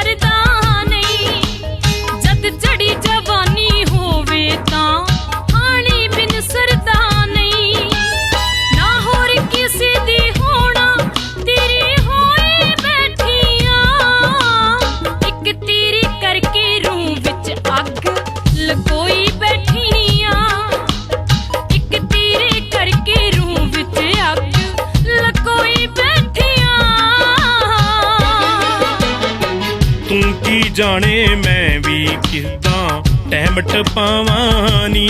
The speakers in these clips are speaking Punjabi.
let it down. ਜਾਣੇ ਮੈਂ ਵੀ ਕਿਦਾਂ? ਟਹਿਮ ਟਪਾਵਾਨੀ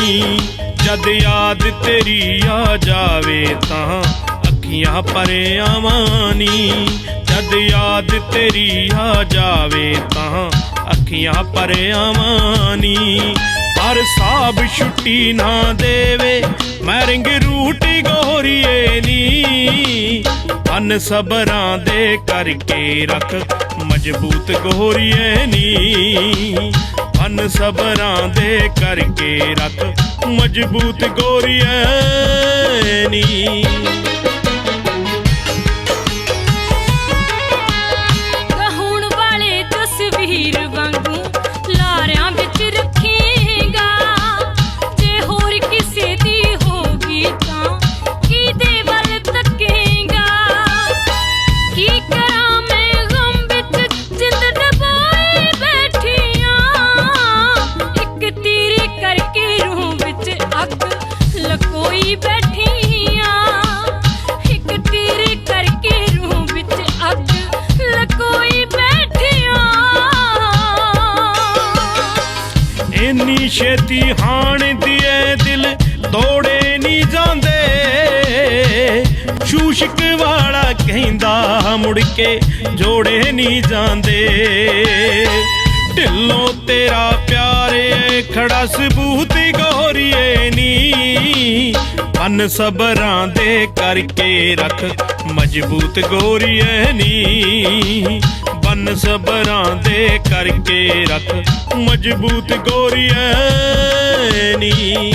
ਜਦ ਯਾਦ ਤੇਰੀ ਆ ਜਾਵੇ ਤਾਂ ਅੱਖੀਆਂ ਪਰੇ ਆਵਾਨੀ ਜਦ ਯਾਦ ਤੇਰੀ ਆ ਜਾਵੇ ਤਾਂ ਅੱਖੀਆਂ ਪਰੇ ਆਵਾਨੀ ਪਰ ਸਾਬ ਛੁੱਟੀ ਨਾ ਦੇਵੇ। ਮੈਂ ਰਿੰਗ ਰੂਟੀ ਗੋਰੀਏ ਨੀ। ਅਨ ਸਬਰਾਂ ਦੇ ਕਰਕੇ ਰੱਖ ਮਜ਼ਬੂਤ ਗੋਰੀਏ ਨੀ। ਅਨ ਸਬਰਾਂ ਦੇ ਕਰਕੇ ਰੱਖ ਮਜ਼ਬੂਤ ਗੋਰੀਏ ਨੀ। ਇੰਨੀ ਛੇਤੀ ਹਾਣ ਦੀਏ ਦਿਲ ਤੋੜੇ ਨਹੀਂ ਜਾਂਦੇ। ਸ਼ੂਸ਼ਕ ਵਾਲਾ ਕਹਿੰਦਾ, ਮੁੜ ਕੇ ਜੋੜੇ ਨਹੀਂ ਜਾਂਦੇ। ਢਿੱਲੋਂ ਤੇਰਾ ਪਿਆਰੇ, ਖੜਾ ਸਬੂਤ ਗੋਰੀਏ ਨੀ। ਪਨ ਸਬਰਾਂ ਦੇ ਕਰਕੇ ਰੱਖ ਮਜ਼ਬੂਤ ਗੋਰੀਏ ਨੀ। ਬਨ ਸਬਰਾਂ ਦੇ ਕਰਕੇ ਰੱਖ। ਮਜ਼ਬੂਤ ਗੋਰੀਏ ਨੀ।